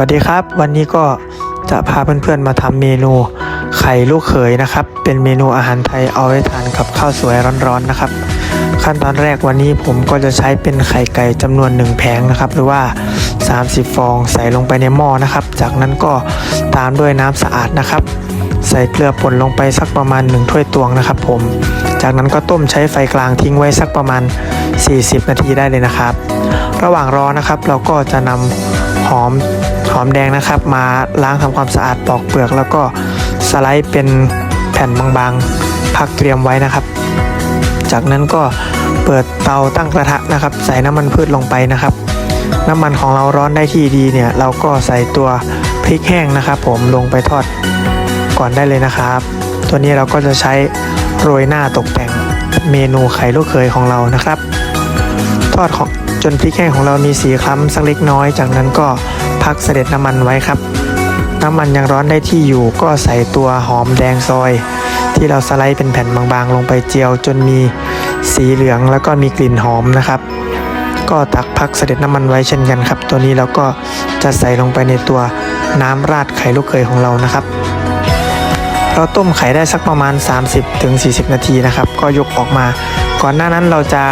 วัสดีครับ วันนี้ก็จะพาเพื่อนๆมาทำเมนูไข่ลูกเขยนะครับ เป็นเมนูอาหารไทยเอาไว้ทานกับข้าวสวยร้อนๆนะครับ ขั้นตอนแรกวันนี้ผมก็จะใช้เป็นไข่ไก่จำนวน1แผงนะครับ หรือว่า 30 ฟองใส่ลงไปในหม้อนะครับ จากนั้นก็ตามด้วยน้ำสะอาดนะครับ ใส่เกลือป่นลงไปสักประมาณ1ถ้วยตวงนะครับ ผม จากนั้นก็ต้มใช้ไฟกลางทิ้งไว้สักประมาณ 40 นาทีได้เลยนะครับ ระหว่างรอนะครับเราก็จะนำ หอมหอมแดงนะครับ มาล้างทำความสะอาดปอกเปลือก แล้วก็สไลด์เป็นแผ่นบางๆพักเตรียมไว้นะครับ จากนั้นก็เปิดเตาตั้งกระทะนะครับ ใส่น้ำมันพืชลงไปนะครับ น้ำมันของเราร้อนได้ที่ดีเนี่ยเราก็ใส่ตัวพริกแห้งนะครับ ผมลงไปทอดก่อนได้เลยนะครับ ตัวนี้เราก็จะใช้โรยหน้าตกแต่งเมนูไข่ลูกเขยของเรานะครับ ทอดของ นพริกแห้งของเรามีสีคล้ำสักเล็กน้อย จากนั้นก็พักเสด็จน้ำมันไว้ครับ น้ำมันยังร้อนได้ที่อยู่ก็ใส่ตัวหอมแดงซอย ที่เราสไลด์เป็นแผ่นบางๆ ลงไปเจียว จนมีสีเหลืองแล้วก็มีกลิ่นหอมนะครับ ก็ตักพักเสด็จน้ำมันไว้เช่นกันครับ ตัวนี้เราก็จะใส่ลงไปในตัวน้ำราดไข่ลูกเขยของเรานะครับเราต้มไข่ได้สักประมาณ 30-40 นาทีนะครับ ก็ยกออกมา ก่อนหน้านั้นเราจะ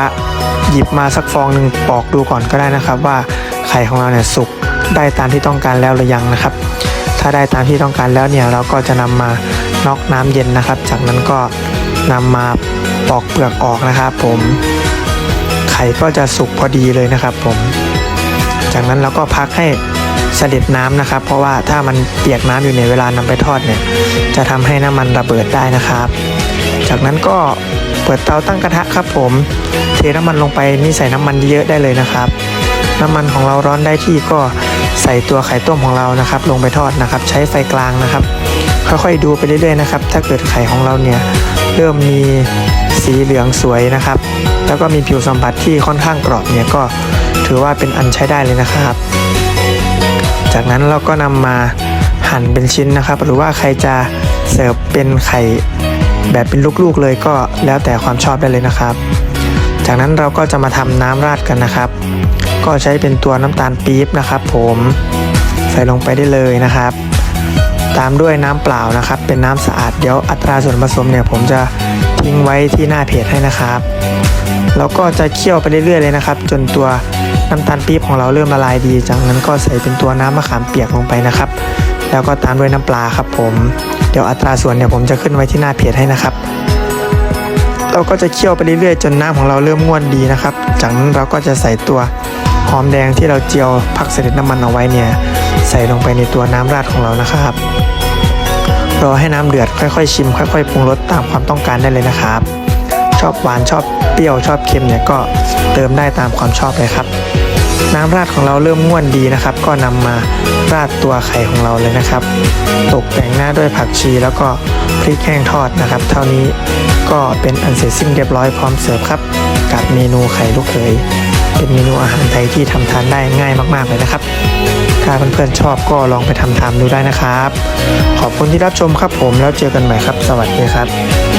หยิบมาสักฟองหนึ่งปอกดูก่อนก็ได้นะครับ ว่าไข่ของเราเนี่ยสุกได้ตามที่ต้องการแล้วหรือยังนะครับ ถ้าได้ตามที่ต้องการแล้วเนี่ยเราก็จะนำมาน็อกน้ำเย็นนะครับ จากนั้นก็นำมาปอกเปลือกออกนะครับ ผมไข่ก็จะสุกพอดีเลยนะครับ ผม จากนั้นเราก็พักให้เสด็จน้ำนะครับ เพราะว่าถ้ามันเปียกน้ำอยู่ในเวลานำไปทอดเนี่ย จะทำให้น้ำมันระเบิดได้นะครับ จากนั้นก็ เปิดเตาตั้งกระทะครับผม เทน้ำมันลงไปนี่ใส่น้ำมันเยอะได้เลยนะครับ น้ำมันของเราร้อนได้ที่ก็ใส่ตัวไข่ต้มของเรานะครับ ลงไปทอดนะครับ ใช้ไฟกลางนะครับ ค่อยๆดูไปเรื่อยๆนะครับ ถ้าเกิดไข่ของเราเนี่ยเริ่มมีสีเหลืองสวยนะครับ แล้วก็มีผิวสัมผัสที่ค่อนข้างกรอบเนี่ยก็ถือว่าเป็นอันใช้ได้เลยนะครับ จากนั้นเราก็นำมาหั่นเป็นชิ้นนะครับ หรือว่าใครจะเสิร์ฟเป็นไข่ แบบเป็นลูกๆเลยก็แล้วแต่ความชอบได้เลยนะครับ จากนั้นเราก็จะมาทำน้ำราดกันนะครับ ก็ใช้เป็นตัวน้ำตาลปี๊บนะครับ ผมใส่ลงไปได้เลยนะครับ ตามด้วยน้ำเปล่านะครับ เป็นน้ำสะอาดเดี๋ยวอัตราส่วนผสมเนี่ยผมจะทิ้งไว้ที่หน้าเพจให้นะครับแล้วก็จะเคี่ยวไปเรื่อยๆเลยนะครับ จนตัวน้ำตาลปี๊บของเราเริ่มละลายดี จากนั้นก็ใส่เป็นตัวน้ำมะขามเปียกลงไปนะครับ แล้วก็ตามด้วยน้ำปลาครับผมเดี๋ยวอัตราส่วนเนี่ยผมจะขึ้นไว้ที่หน้าเพจให้นะครับ เราก็จะเคี่ยวไปเรื่อยๆ จนน้ำของเราเริ่มง่วนดีนะครับ จากนั้นเราก็จะใส่ตัวหอมแดงที่เราเจียวพักเสด็จน้ำมันเอาไว้เนี่ยใส่ลงไปในตัวน้ำราดของเรานะครับรอให้น้ำเดือดค่อยๆ ชิม ค่อยๆปรุงรสตามความต้องการได้เลยนะครับ ชอบหวานชอบเปรี้ยวชอบเค็มเนี่ยก็เติมได้ตามความชอบเลยครับ น้ำราดของเราเริ่มง่วนดีนะครับ ก็นำมาราดตัวไข่ของเราเลยนะครับ ตกแต่งหน้าด้วยผักชีแล้วก็พริกแห้งทอดนะครับ เท่านี้ก็เป็นอันเสร็จสิ้นเรียบร้อยพร้อมเสิร์ฟครับ กับเมนูไข่ลูกเขยเป็นเมนูอาหารไทยที่ทำทานได้ง่ายมากๆเลยนะครับ ถ้าเพื่อนๆชอบก็ลองไปทำตามดูได้นะครับ ขอบคุณที่รับชมครับผมแล้วเจอกันใหม่ครับ สวัสดีครับ